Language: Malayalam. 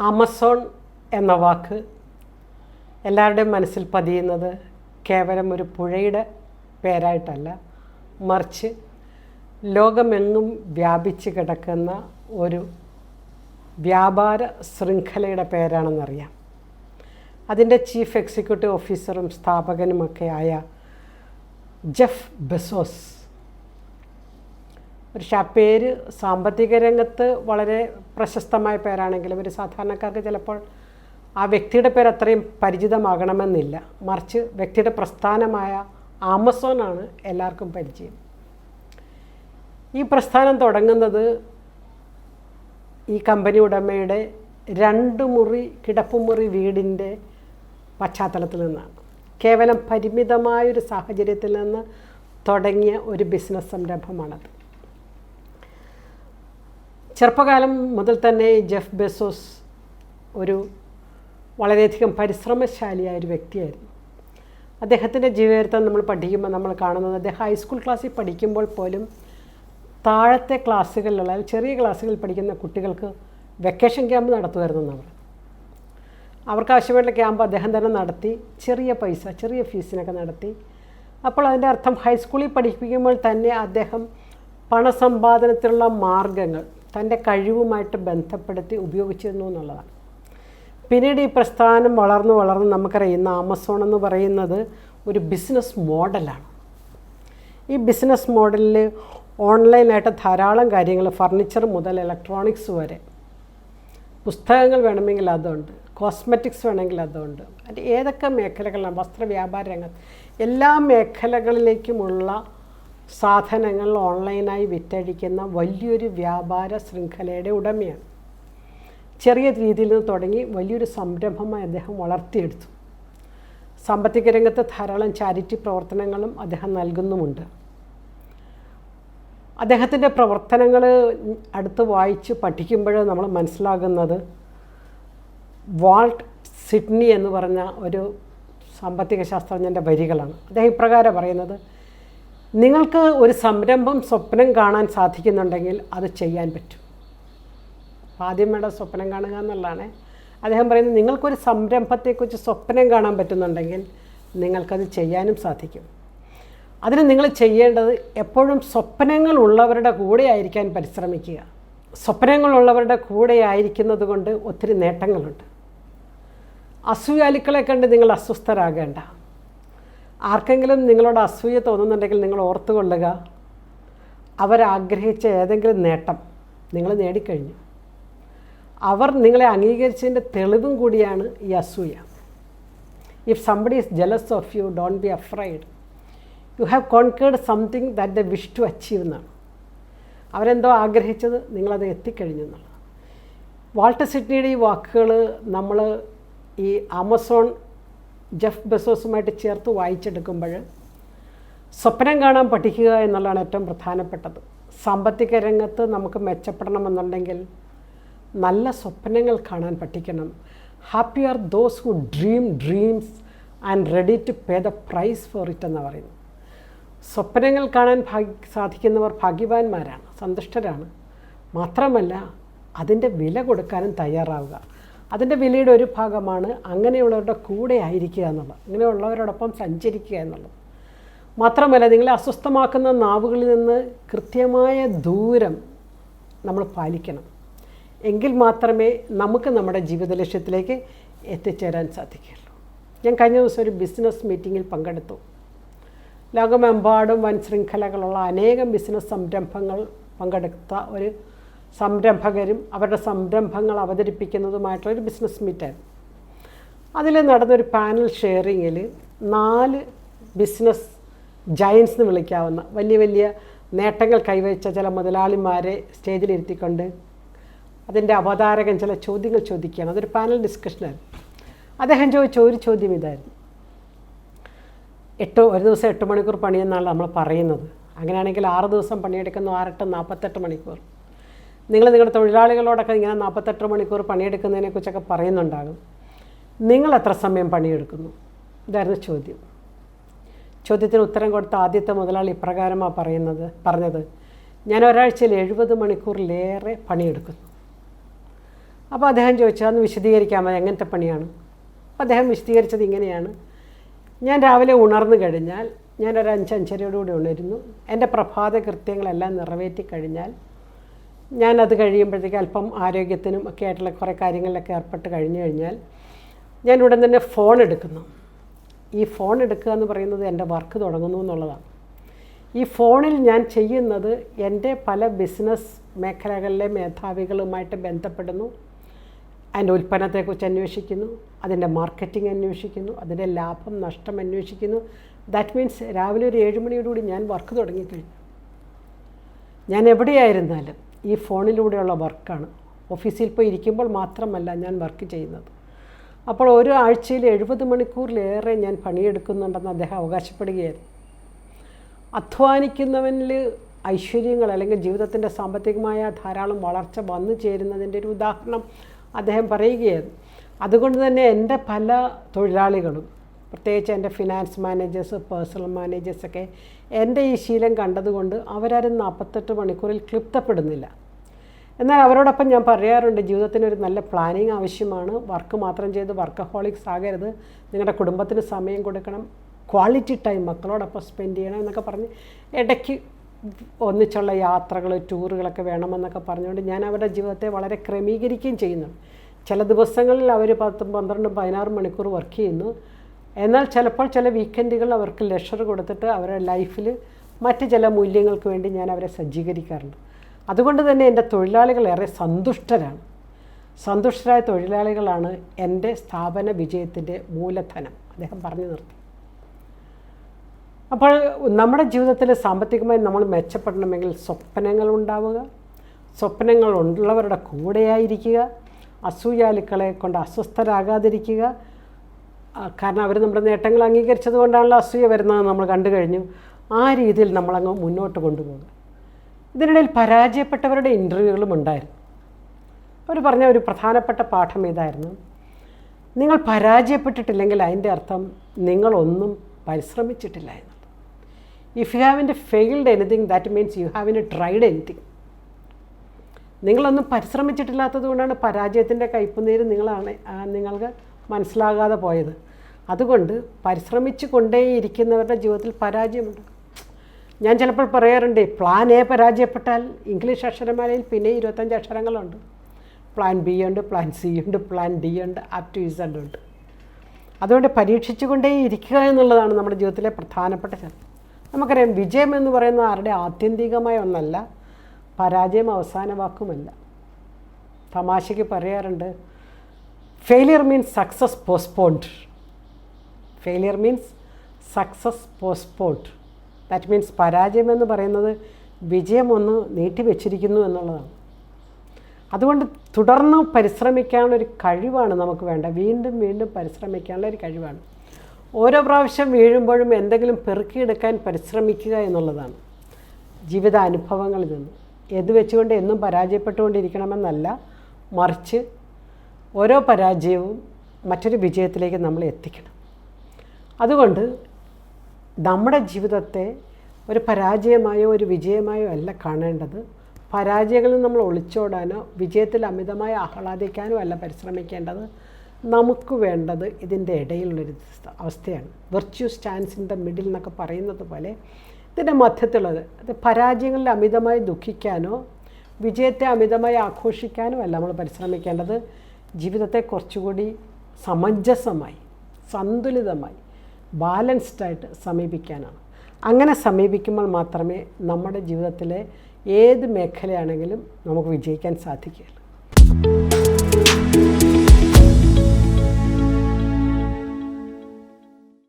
ആമസോൺ എന്ന വാക്ക് എല്ലാവരുടെയും മനസ്സിൽ പതിയുന്നത് കേവലം ഒരു പുഴയുടെ പേരായിട്ടല്ല മറിച്ച് ലോകമെങ്ങും വ്യാപിച്ച് കിടക്കുന്ന ഒരു വ്യാപാര ശൃംഖലയുടെ പേരാണെന്നറിയാം. അതിന്റെ ചീഫ് എക്സിക്യൂട്ടീവ് ഓഫീസറും സ്ഥാപകനുമൊക്കെ ആയ ജെഫ് ബെസോസ് ഒരു ആ പേര് സാമ്പത്തിക രംഗത്ത് വളരെ പ്രശസ്തമായ പേരാണെങ്കിലും ഒരു സാധാരണക്കാർക്ക് ചിലപ്പോൾ ആ വ്യക്തിയുടെ പേര് അത്രയും പരിചിതമാകണമെന്നില്ല. മറിച്ച് വ്യക്തിയുടെ പ്രസ്ഥാനമായ ആമസോണാണ് എല്ലാവർക്കും പരിചയം. ഈ പ്രസ്ഥാനം തുടങ്ങുന്നത് ഈ കമ്പനി ഉടമയുടെ രണ്ട് മുറി കിടപ്പുമുറി വീടിന്റെ പശ്ചാത്തലത്തിൽ നിന്നാണ്. കേവലം പരിമിതമായൊരു സാഹചര്യത്തിൽ നിന്ന് തുടങ്ങിയ ഒരു ബിസിനസ് സംരംഭമാണത്. ചെറുപ്പകാലം മുതൽ തന്നെ ജെഫ് ബെസോസ് ഒരു വളരെയധികം പരിശ്രമശാലിയായ ഒരു വ്യക്തിയായിരുന്നു. അദ്ദേഹത്തിന്റെ ജീവിതത്തെ നമ്മൾ പഠിക്കുമ്പോൾ നമ്മൾ കാണുന്നത് അദ്ദേഹം ഹൈസ്കൂൾ ക്ലാസ്സിൽ പഠിക്കുമ്പോൾ പോലും താഴത്തെ ക്ലാസ്സുകളിലുള്ള ചെറിയ ക്ലാസ്സുകളിൽ പഠിക്കുന്ന കുട്ടികൾക്ക് വെക്കേഷൻ ക്യാമ്പ് നടത്തുമായിരുന്നു അവർ അവർക്ക് ആവശ്യമായിട്ടുള്ള ക്യാമ്പ് അദ്ദേഹം തന്നെ നടത്തി ചെറിയ പൈസ ചെറിയ ഫീസിനൊക്കെ നടത്തി. അപ്പോൾ അതിന്റെ അർത്ഥം ഹൈസ്കൂളിൽ പഠിപ്പിക്കുമ്പോൾ തന്നെ അദ്ദേഹം പണസമ്പാദനത്തിലുള്ള മാർഗങ്ങൾ തന്റെ കഴിവുമായിട്ട് ബന്ധപ്പെടുത്തി ഉപയോഗിച്ചിരുന്നു എന്നുള്ളതാണ്. പിന്നീട് ഈ പ്രസ്ഥാനം വളർന്നു വളർന്ന് നമുക്കറിയാം ഇന്ന് ആമസോൺ എന്ന് പറയുന്നത് ഒരു ബിസിനസ് മോഡലാണ്. ഈ ബിസിനസ് മോഡലിൽ ഓൺലൈനായിട്ട് ധാരാളം കാര്യങ്ങൾ ഫർണിച്ചർ മുതൽ ഇലക്ട്രോണിക്സ് വരെ. പുസ്തകങ്ങൾ വേണമെങ്കിൽ അതുണ്ട് കോസ്മെറ്റിക്സ് വേണമെങ്കിൽ അതുണ്ട്. അതിന്റെ ഏതൊക്കെ മേഖലകളിലാണ്? വസ്ത്രവ്യാപാര രംഗം രംഗത്ത് എല്ലാ മേഖലകളിലേക്കുമുള്ള സാധനങ്ങൾ ഓൺലൈനായി വിറ്റഴിക്കുന്ന വലിയൊരു വ്യാപാര ശൃംഖലയുടെ ഉടമയാണ്. ചെറിയ രീതിയിൽ നിന്ന് തുടങ്ങി വലിയൊരു സംരംഭമായി അദ്ദേഹം വളർത്തിയെടുത്തു. സാമ്പത്തിക രംഗത്ത് ധാരാളം ചാരിറ്റി പ്രവർത്തനങ്ങളും അദ്ദേഹം നൽകുന്നുമുണ്ട്. അദ്ദേഹത്തിന്റെ പ്രവർത്തനങ്ങൾ അടുത്ത് വായിച്ച് പഠിക്കുമ്പോൾ നമ്മൾ മനസ്സിലാകുന്നത് വാൾട്ട് സിഡ്നി എന്ന് പറഞ്ഞ ഒരു സാമ്പത്തിക ശാസ്ത്രജ്ഞന്റെ വരികളാണ്. അദ്ദേഹം ഇപ്രകാരം പറയുന്നത് നിങ്ങൾക്ക് ഒരു സംരംഭം സ്വപ്നം കാണാൻ സാധിക്കുന്നുണ്ടെങ്കിൽ അത് ചെയ്യാൻ പറ്റും. ആദ്യം വേണ്ട സ്വപ്നം കാണുക എന്നുള്ളതാണ്. അദ്ദേഹം പറയുന്നത് നിങ്ങൾക്കൊരു സംരംഭത്തെക്കുറിച്ച് സ്വപ്നം കാണാൻ പറ്റുന്നുണ്ടെങ്കിൽ നിങ്ങൾക്കത് ചെയ്യാനും സാധിക്കും. അതിന് നിങ്ങൾ ചെയ്യേണ്ടത് എപ്പോഴും സ്വപ്നങ്ങൾ ഉള്ളവരുടെ കൂടെ ആയിരിക്കാൻ പരിശ്രമിക്കുക. സ്വപ്നങ്ങളുള്ളവരുടെ കൂടെ ആയിരിക്കുന്നത് കൊണ്ട് ഒത്തിരി നേട്ടങ്ങളുണ്ട്. അസൂയാലുക്കളെ കണ്ട് നിങ്ങൾ അസ്വസ്ഥരാകേണ്ട. ആർക്കെങ്കിലും നിങ്ങളോട് അസൂയ തോന്നുന്നുണ്ടെങ്കിൽ നിങ്ങൾ ഓർത്തുകൊള്ളുക. അവരാഗ്രഹിച്ച ഏതെങ്കിലും നേട്ടം നിങ്ങൾ നേടിക്കഴിഞ്ഞു. അവർ നിങ്ങളെ അംഗീകരിച്ചതിന്റെ തെളിവും കൂടിയാണ് ഈ അസൂയ. If somebody is jealous of you don't be afraid you have conquered something that the wish to achieve എന്നാണ്. അവരെന്തോ ആഗ്രഹിച്ചത് നിങ്ങളത് എത്തിക്കഴിഞ്ഞു എന്നുള്ളത് വാൾട്ടർ സിഡ്നിയുടെ ഈ വാക്കുകൾ നമ്മൾ ഈ ആമസോൺ ജെഫ് ബെസോസുമായിട്ട് ചേർത്ത് വായിച്ചെടുക്കുമ്പോൾ സ്വപ്നം കാണാൻ പഠിക്കുക എന്നുള്ളതാണ് ഏറ്റവും പ്രധാനപ്പെട്ടത്. സാമ്പത്തിക രംഗത്ത് നമുക്ക് മെച്ചപ്പെടണമെന്നുണ്ടെങ്കിൽ നല്ല സ്വപ്നങ്ങൾ കാണാൻ പഠിക്കണം. Happy are those who dream dreams and ready to pay the price for it എന്ന് പറയുന്നു. സ്വപ്നങ്ങൾ കാണാൻ ഭാഗ്യ സാധിക്കുന്നവർ ഭാഗ്യവാന്മാരാണ് സന്തുഷ്ടരാണ്. മാത്രമല്ല അതിന്റെ വില കൊടുക്കാനും തയ്യാറാവുക. അതിന്റെ വിലയുടെ ഒരു ഭാഗമാണ് അങ്ങനെയുള്ളവരുടെ കൂടെ ആയിരിക്കുക എന്നുള്ളത്. അങ്ങനെയുള്ളവരോടൊപ്പം സഞ്ചരിക്കുക എന്നുള്ളത്. മാത്രമല്ല നിങ്ങളെ അസ്വസ്ഥമാക്കുന്ന നാവുകളിൽ നിന്ന് കൃത്യമായ ദൂരം നമ്മൾ പാലിക്കണം. എങ്കിൽ മാത്രമേ നമുക്ക് നമ്മുടെ ജീവിത ലക്ഷ്യത്തിലേക്ക് എത്തിച്ചേരാൻ സാധിക്കുകയുള്ളൂ. ഞാൻ കഴിഞ്ഞ ദിവസം ഒരു ബിസിനസ് മീറ്റിങ്ങിൽ പങ്കെടുത്തു. ലോകമെമ്പാടും വൻ ശൃംഖലകളുള്ള അനേകം ബിസിനസ് സംരംഭങ്ങൾ പങ്കെടുത്ത ഒരു സംരംഭകരും അവരുടെ സംരംഭങ്ങൾ അവതരിപ്പിക്കുന്നതുമായിട്ടുള്ള ഒരു ബിസിനസ് മീറ്റായിരുന്നു അതിൽ നടന്നൊരു പാനൽ ഷെയറിങ്ങിൽ നാല് ബിസിനസ് ജയൻസ് എന്ന് വിളിക്കാവുന്ന വലിയ വലിയ നേട്ടങ്ങൾ കൈവരിച്ച ചില മുതലാളിമാരെ സ്റ്റേജിലിരുത്തിക്കൊണ്ട് അതിന്റെ അവതാരകൻ ചില ചോദ്യങ്ങൾ ചോദിക്കുകയാണ്. അതൊരു പാനൽ ഡിസ്കഷനായിരുന്നു അദ്ദേഹം ചോദിച്ച ഒരു ചോദ്യം ഇതായിരുന്നു. എട്ട് ഒരു ദിവസം എട്ട് മണിക്കൂർ പണിയെന്നാണ് നമ്മൾ പറയുന്നത്. അങ്ങനെയാണെങ്കിൽ ആറ് ദിവസം പണിയെടുക്കുന്നു ആറെട്ട് നാൽപ്പത്തെട്ട് മണിക്കൂർ. നിങ്ങൾ നിങ്ങളുടെ തൊഴിലാളികളോടൊക്കെ ഇങ്ങനെ നാൽപ്പത്തെട്ട് മണിക്കൂർ പണിയെടുക്കുന്നതിനെക്കുറിച്ചൊക്കെ പറയുന്നുണ്ടാകും. നിങ്ങൾ എത്ര സമയം പണിയെടുക്കുന്നു? ഇതായിരുന്നു ചോദ്യം. ചോദ്യത്തിന് ഉത്തരം കൊടുത്ത ആദ്യത്തെ മുതലാളി ഇപ്രകാരമാണ് പറയുന്നത് പറഞ്ഞത് ഞാൻ ഒരാഴ്ചയിൽ എഴുപത് മണിക്കൂറിലേറെ പണിയെടുക്കുന്നു. അപ്പോൾ അദ്ദേഹം ചോദിച്ചാൽ അന്ന് വിശദീകരിക്കാമോ? എങ്ങനത്തെ പണിയാണ്? അപ്പോൾ അദ്ദേഹം വിശദീകരിച്ചത് ഇങ്ങനെയാണ് ഞാൻ രാവിലെ ഉണർന്നു കഴിഞ്ഞാൽ ഞാനൊരു അഞ്ച് ഉണരുന്നു. എന്റെ പ്രഭാത കൃത്യങ്ങളെല്ലാം നിറവേറ്റി കഴിഞ്ഞാൽ ഞാനത് കഴിയുമ്പോഴത്തേക്ക് അല്പം ആരോഗ്യത്തിനും ഒക്കെ ആയിട്ടുള്ള കുറേ കാര്യങ്ങളിലൊക്കെ ഏർപ്പെട്ട് കഴിഞ്ഞു കഴിഞ്ഞാൽ ഞാൻ ഉടൻ തന്നെ ഫോൺ എടുക്കുന്നു. ഈ ഫോൺ എടുക്കുക എന്ന് പറയുന്നത് എന്റെ വർക്ക് തുടങ്ങുന്നു എന്നുള്ളതാണ്. ഈ ഫോണിൽ ഞാൻ ചെയ്യുന്നത് എന്റെ പല ബിസിനസ് മേഖലകളിലെ മേധാവികളുമായിട്ട് ബന്ധപ്പെടുന്നു. അതിന്റെ ഉൽപ്പന്നത്തെക്കുറിച്ച് അന്വേഷിക്കുന്നു. അതിന്റെ മാർക്കറ്റിംഗ് അന്വേഷിക്കുന്നു. അതിന്റെ ലാഭം നഷ്ടം അന്വേഷിക്കുന്നു. ദാറ്റ് മീൻസ് രാവിലെ ഒരു ഏഴ് മണിയോടുകൂടി ഞാൻ വർക്ക് തുടങ്ങിക്കഴിഞ്ഞു. ഞാൻ എവിടെയായിരുന്നാലും ഈ ഫോണിലൂടെയുള്ള വർക്കാണ്. ഓഫീസിൽ പോയി ഇരിക്കുമ്പോൾ മാത്രമല്ല ഞാൻ വർക്ക് ചെയ്യുന്നത്. അപ്പോൾ ഒരു ആഴ്ചയിൽ എഴുപത് മണിക്കൂറിലേറെ ഞാൻ പണിയെടുക്കുന്നുണ്ടെന്ന് അദ്ദേഹം അവകാശപ്പെടുകയായിരുന്നു. അധ്വാനിക്കുന്നവനിൽ ഐശ്വര്യങ്ങൾ അല്ലെങ്കിൽ ജീവിതത്തിന്റെ സാമ്പത്തികമായ ധാരാളം വളർച്ച വന്നു ചേരുന്നതിന്റെ ഒരു ഉദാഹരണം അദ്ദേഹം പറയുകയായിരുന്നു. അതുകൊണ്ട് തന്നെ എന്റെ പല തൊഴിലാളികളും പ്രത്യേകിച്ച് എന്റെ ഫിനാൻസ് മാനേജേഴ്സ് പേഴ്സണൽ മാനേജേഴ്സൊക്കെ എന്റെ ഈ ശീലം കണ്ടതുകൊണ്ട് അവരാരും നാൽപ്പത്തെട്ട് മണിക്കൂറിൽ ക്ലിപ്തപ്പെടുന്നില്ല. എന്നാൽ അവരോടൊപ്പം ഞാൻ പറയാറുണ്ട് ജീവിതത്തിന് ഒരു നല്ല പ്ലാനിങ് ആവശ്യമാണ്. വർക്ക് മാത്രം ചെയ്ത് വർക്കഹോളിക്സ് ആകരുത്. നിങ്ങളുടെ കുടുംബത്തിന് സമയം കൊടുക്കണം. ക്വാളിറ്റി ടൈം മക്കളോടൊപ്പം സ്പെൻഡ് ചെയ്യണം എന്നൊക്കെ പറഞ്ഞ് ഇടയ്ക്ക് ഒന്നിച്ചുള്ള യാത്രകൾ ടൂറുകളൊക്കെ വേണമെന്നൊക്കെ പറഞ്ഞുകൊണ്ട് ഞാൻ അവരുടെ ജീവിതത്തെ വളരെ ക്രമീകരിക്കുകയും ചെയ്യുന്നുണ്ട് ചില ദിവസങ്ങളിൽ അവർ പത്തും പന്ത്രണ്ടും പതിനാറ് മണിക്കൂർ വർക്ക് ചെയ്യുന്നു. എന്നാൽ ചിലപ്പോൾ ചില വീക്കെൻഡുകൾ അവർക്ക് ലെഷർ കൊടുത്തിട്ട് അവരുടെ ലൈഫിൽ മറ്റ് ചില മൂല്യങ്ങൾക്ക് വേണ്ടി ഞാൻ അവരെ സജ്ജീകരിക്കാറുണ്ട്. അതുകൊണ്ട് തന്നെ എന്റെ തൊഴിലാളികൾ ഏറെ സന്തുഷ്ടരാണ്. സന്തുഷ്ടരായ തൊഴിലാളികളാണ് എന്റെ സ്ഥാപന വിജയത്തിന്റെ മൂലധനം. അദ്ദേഹം പറഞ്ഞു നിർത്തി. അപ്പോൾ നമ്മുടെ ജീവിതത്തിൽ സാമ്പത്തികമായി നമ്മൾ മെച്ചപ്പെടണമെങ്കിൽ സ്വപ്നങ്ങൾ ഉണ്ടാവുക. സ്വപ്നങ്ങൾ ഉള്ളവരുടെ കൂടെയായിരിക്കുക. അസൂയാലുക്കളെ കൊണ്ട് അസ്വസ്ഥരാകാതിരിക്കുക. കാരണം അവർ നമ്മുടെ നേട്ടങ്ങൾ അംഗീകരിച്ചത് കൊണ്ടാണല്ലോ അസൂയ വരുന്നത് നമ്മൾ കണ്ടു കഴിഞ്ഞു. ആ രീതിയിൽ നമ്മളങ്ങ് മുന്നോട്ട് കൊണ്ടുപോകുക ഇതിനിടയിൽ പരാജയപ്പെട്ടവരുടെ ഇന്റർവ്യൂകളും ഉണ്ടായിരുന്നു. അവർ പറഞ്ഞ ഒരു പ്രധാനപ്പെട്ട പാഠം ഇതായിരുന്നു. നിങ്ങൾ പരാജയപ്പെട്ടിട്ടില്ലെങ്കിൽ അതിന്റെ അർത്ഥം നിങ്ങളൊന്നും പരിശ്രമിച്ചിട്ടില്ല എന്നുള്ളത്. If you have in failed anything that means you have in tried anything നിങ്ങളൊന്നും പരിശ്രമിച്ചിട്ടില്ലാത്തത് കൊണ്ടാണ് പരാജയത്തിന്റെ കയ്പുനീര് നിങ്ങളാണ് നിങ്ങൾക്ക് മനസ്സിലാകാതെ പോയത്. അതുകൊണ്ട് പരിശ്രമിച്ചു കൊണ്ടേയിരിക്കുന്നവരുടെ ജീവിതത്തിൽ പരാജയമുണ്ട്. ഞാൻ ചിലപ്പോൾ പറയാറുണ്ട് പ്ലാൻ എ പരാജയപ്പെട്ടാൽ ഇംഗ്ലീഷ് അക്ഷരമാലയിൽ പിന്നെ ഇരുപത്തഞ്ച് അക്ഷരങ്ങളുണ്ട്. പ്ലാൻ ബി ഉണ്ട് പ്ലാൻ സി ഉണ്ട് പ്ലാൻ ഡി ഉണ്ട് അപ് ടു ഇസഡ് ഉണ്ട്. അതുകൊണ്ട് പരീക്ഷിച്ചു കൊണ്ടേ ഇരിക്കുക എന്നുള്ളതാണ് നമ്മുടെ ജീവിതത്തിലെ പ്രധാനപ്പെട്ട കാര്യം നമുക്കറിയാം വിജയം എന്ന് പറയുന്നത് ആരുടെ ആത്യന്തികമായ ഒന്നല്ല പരാജയം അവസാന വാക്കുമല്ല തമാശയ്ക്ക് പറയാറുണ്ട് failure means success postponed failure means success postponed that means പരാജയം എന്ന് പറയുന്നത് വിജയം ഒന്ന് നീട്ടിവെച്ചിരിക്കുന്നു എന്നുള്ളതാണ്. അതുകൊണ്ട് തുടർന്ന് പരിശ്രമിക്കാനുള്ളൊരു കഴിവാണ് നമുക്ക് വേണ്ട വീണ്ടും വീണ്ടും പരിശ്രമിക്കാനുള്ള ഒരു കഴിവാണ്. ഓരോ പ്രാവശ്യം വീഴുമ്പോഴും എന്തെങ്കിലും പെറുക്കിയെടുക്കാൻ പരിശ്രമിക്കുക എന്നുള്ളതാണ്. ജീവിത അനുഭവങ്ങളിൽ നിന്ന്. എന്ന് വെച്ചുകൊണ്ട് എന്നും പരാജയപ്പെട്ടുകൊണ്ടിരിക്കണമെന്നല്ല മറിച്ച് ഓരോ പരാജയവും മറ്റൊരു വിജയത്തിലേക്ക് നമ്മൾ എത്തിക്കണം. അതുകൊണ്ട് നമ്മുടെ ജീവിതത്തെ ഒരു പരാജയമായോ ഒരു വിജയമായോ അല്ല കാണേണ്ടത്. പരാജയങ്ങളിൽ നമ്മൾ ഒളിച്ചോടാനോ വിജയത്തിൽ അമിതമായി ആഹ്ലാദിക്കാനോ അല്ല പരിശ്രമിക്കേണ്ടത്. നമുക്ക് വേണ്ടത് ഇതിന്റെ ഇടയിലുള്ളൊരു അവസ്ഥയാണ്. Virtue stands in the middle എന്നൊക്കെ പറയുന്നത് പോലെ ഇതിന്റെ മധ്യത്തിലുള്ളത്. അത് പരാജയങ്ങളിൽ അമിതമായി ദുഃഖിക്കാനോ വിജയത്തെ അമിതമായി ആഘോഷിക്കാനോ അല്ല നമ്മൾ പരിശ്രമിക്കേണ്ടത്. ജീവിതത്തെ കുറച്ചുകൂടി സമഞ്ജസമായി സന്തുലിതമായി ബാലൻസ്ഡായിട്ട് സമീപിക്കാനാണ്. അങ്ങനെ സമീപിക്കുമ്പോൾ മാത്രമേ നമ്മുടെ ജീവിതത്തിലെ ഏത് മേഖലയാണെങ്കിലും നമുക്ക് വിജയിക്കാൻ സാധിക്കുകയുള്ളൂ.